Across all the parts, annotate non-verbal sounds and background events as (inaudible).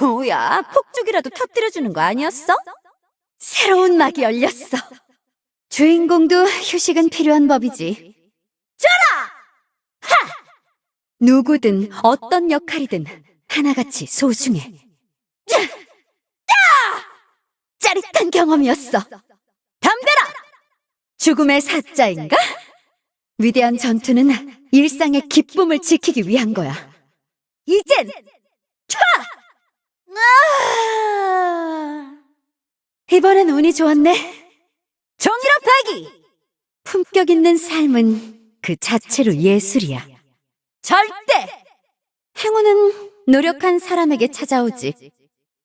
뭐야, 폭죽이라도 터뜨려주는 거 아니었어? 새로운 막이 열렸어. 주인공도 휴식은 필요한 법이지. 쩌라! 하! 누구든 어떤 역할이든 하나같이 소중해. 짜! 짜! 짜릿한 경험이었어. 덤벼라! 죽음의 사자인가? 위대한 전투는 일상의 기쁨을 지키기 위한 거야. 이젠! 이번엔 운이 좋았네. 정의로 파기! 품격 있는 삶은 그 자체로 예술이야. 절대! 행운은 노력한 사람에게 찾아오지.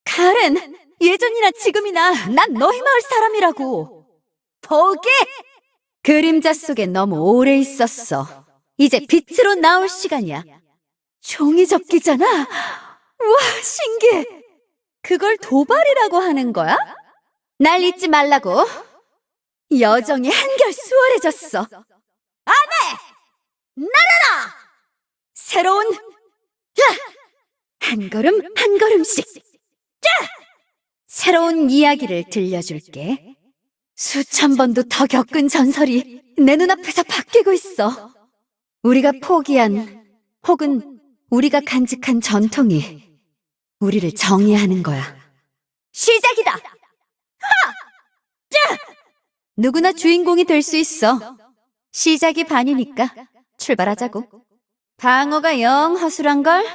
카렌, 예전이나 지금이나 난 너희 마을 사람이라고. 포기! 그림자 속에 너무 오래 있었어. 이제 빛으로 나올 시간이야. 종이 접기잖아. 와, 신기해. 그걸 도발이라고 하는 거야? 날 잊지 말라고. 여정이 한결 수월해졌어. 안 해! 날아라! 새로운, 야! 한 걸음, 한 걸음씩. 자! 새로운 이야기를 들려줄게. 수천 번도 더 겪은 전설이 내 눈앞에서 바뀌고 있어. 우리가 포기한 혹은 우리가 간직한 전통이 우리를 정의하는 거야. 시작이다! 하! 자! 누구나 주인공이 될 수 있어. 시작이 반이니까 출발하자고. 방어가 영 허술한걸?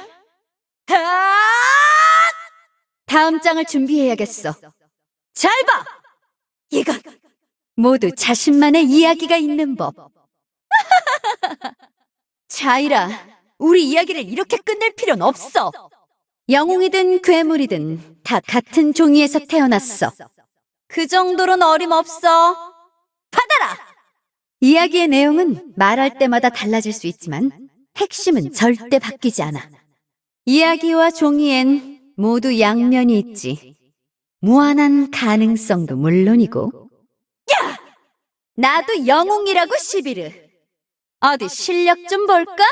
하! 다음 장을 준비해야겠어. 잘 봐! 이건 모두 자신만의 이야기가 있는 법. (laughs) 자이라, 우리 이야기를 이렇게 끝낼 필요는 없어. 영웅이든 괴물이든 다 같은 종이에서 태어났어. 그 정도로는 어림없어. 받아라! 이야기의 내용은 말할 때마다 달라질 수 있지만 핵심은 절대 바뀌지 않아. 이야기와 종이엔 모두 양면이 있지. 무한한 가능성도 물론이고. 야! 나도 영웅이라고 시비르. 어디 실력 좀 볼까?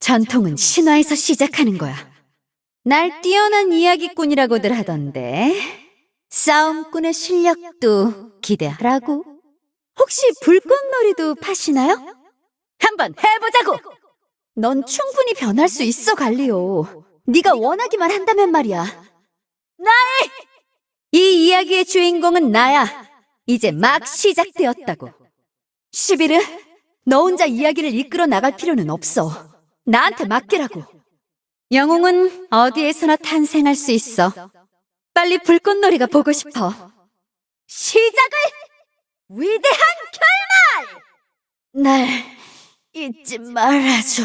전통은 신화에서 시작하는 거야. 날 뛰어난 이야기꾼이라고들 하던데. 싸움꾼의 실력도 기대하라고. 혹시 불꽃놀이도 파시나요? 한번 해보자고! 넌 충분히 변할 수 있어, 갈리오. 네가 원하기만 한다면 말이야. 나의 이 이야기의 주인공은 나야. 이제 막 시작되었다고. 시비르, 너 혼자 이야기를 이끌어 나갈 필요는 없어. 나한테 맡기라고. 영웅은 어디에서나 탄생할 수 있어. 빨리 불꽃놀이가 보고 싶어. 시작을! 위대한 결말! 날 잊지 말아줘.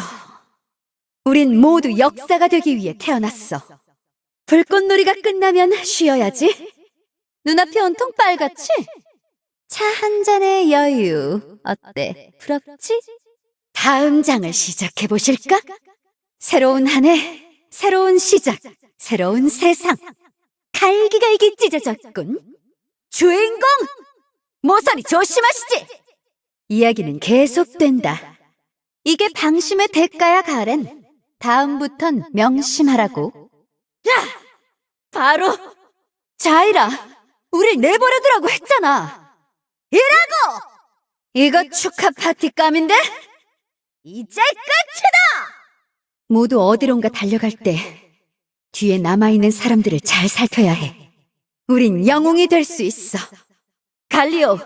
우린 모두 역사가 되기 위해 태어났어. 불꽃놀이가 끝나면 쉬어야지. 눈앞이 온통 빨갛지? 차 한 잔의 여유. 어때? 부럽지? 다음 장을 시작해 보실까? 새로운 한 해, 새로운 시작, 새로운 세상. 갈기갈기 찢어졌군. 주인공! 모서리 조심하시지! 이야기는 계속된다. 이게 방심의 대가야, 가렌. 다음부턴 명심하라고. 야! 바로 자이라, 우릴 내버려두라고 했잖아. 이라고! 이거 축하 파티감인데? 이제 끝이다! 모두 어디론가 달려갈 때 뒤에 남아있는 사람들을 잘 살펴야 해. 우린 영웅이 될 수 있어. 갈리오,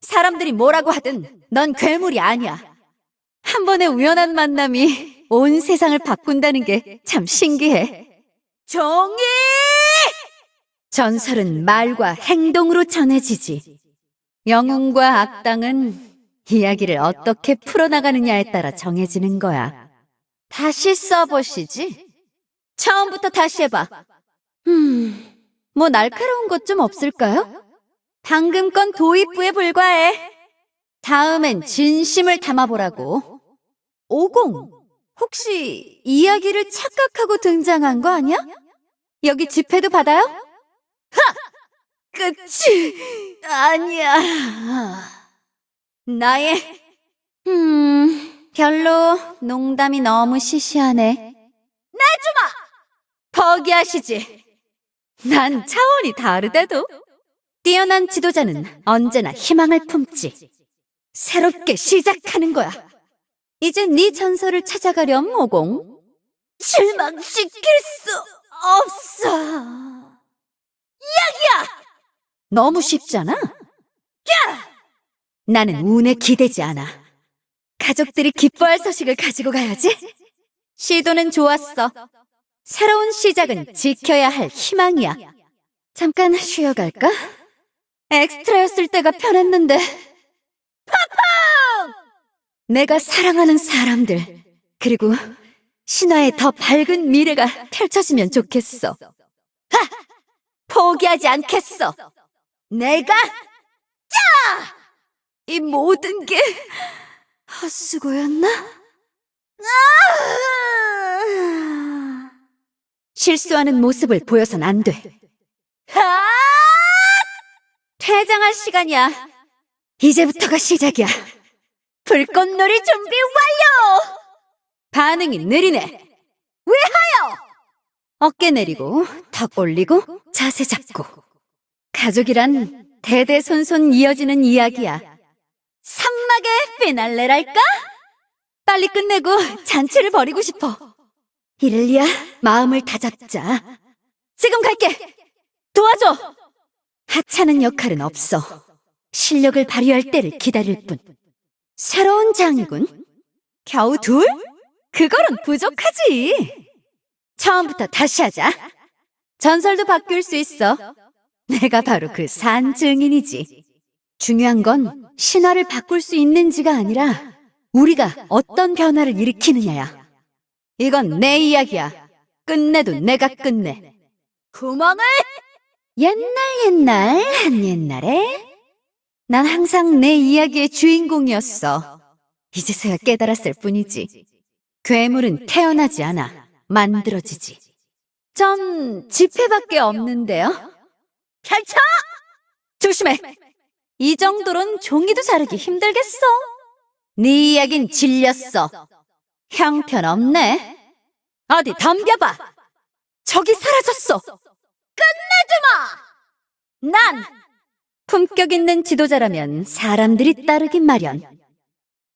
사람들이 뭐라고 하든 넌 괴물이 아니야. 한 번의 우연한 만남이 온 세상을 바꾼다는 게 참 신기해. 정의! 전설은 말과 행동으로 전해지지. 영웅과 악당은 이야기를 어떻게 풀어나가느냐에 따라 정해지는 거야. 다시 써보시지. 처음부터 다시 해봐. 음, 뭐 날카로운 것 좀 없을까요? 방금 건 도입부에 불과해. 다음엔 진심을 담아보라고. 오공, 혹시 이야기를 착각하고 등장한 거 아니야? 여기 집회도 받아요? 하! 끝이 아니야. 나의 음 별로 농담이 너무 시시하네. 내주마 포기하시지. 난 차원이 다르대도. 뛰어난 지도자는 언제나 희망을 품지. 새롭게 시작하는 거야. 이제 네 전설을 찾아가렴, 오공. 실망시킬 수 없어. 이야기야! 너무 쉽잖아? 야! 나는 운에 기대지 않아. 가족들이 기뻐할 소식을 가지고 가야지. 시도는 좋았어. 새로운 시작은 지켜야 할 희망이야. 잠깐 쉬어갈까? 엑스트라였을 때가 편했는데. 팡팡! 내가 사랑하는 사람들, 그리고 신화의 더 밝은 미래가 펼쳐지면 좋겠어. 하! 포기하지 않겠어. 내가, 야! 이 모든 게 헛수고였나? 아! 실수하는 모습을 보여선 안 돼. 아! 퇴장할 시간이야. 이제부터가 시작이야. 불꽃놀이 준비 완료! 반응이 느리네. 왜하여? 어깨 내리고, 턱 올리고, 자세 잡고. 가족이란 대대손손 이어지는 이야기야. 산막의 피날레랄까? 빨리 끝내고 잔치를 벌이고 싶어. 이를리야, 마음을 다잡자. 지금 갈게! 도와줘! 하찮은 역할은 없어. 실력을 발휘할 때를 기다릴 뿐. 새로운 장이군. 겨우 둘? 그거는 부족하지. 처음부터 다시 하자. 전설도 바뀔 수 있어. 내가 바로 그 산 증인이지. 중요한 건 신화를 바꿀 수 있는지가 아니라 우리가 어떤 변화를 일으키느냐야. 이건 내 이야기야. 끝내도 내가 끝내. 구멍을 옛날 옛날 한 옛날에 난 항상 내 이야기의 주인공이었어. 이제서야 깨달았을 뿐이지. 괴물은 태어나지 않아. 만들어지지. 전 지폐밖에 없는데요. 펼쳐! 조심해! 이 정도론 종이도 자르기 힘들겠어. 네 이야긴 질렸어. 형편없네. 어디 덤벼봐. 저기 사라졌어. 끝내주마! 난 품격 있는 지도자라면 사람들이 따르긴 마련.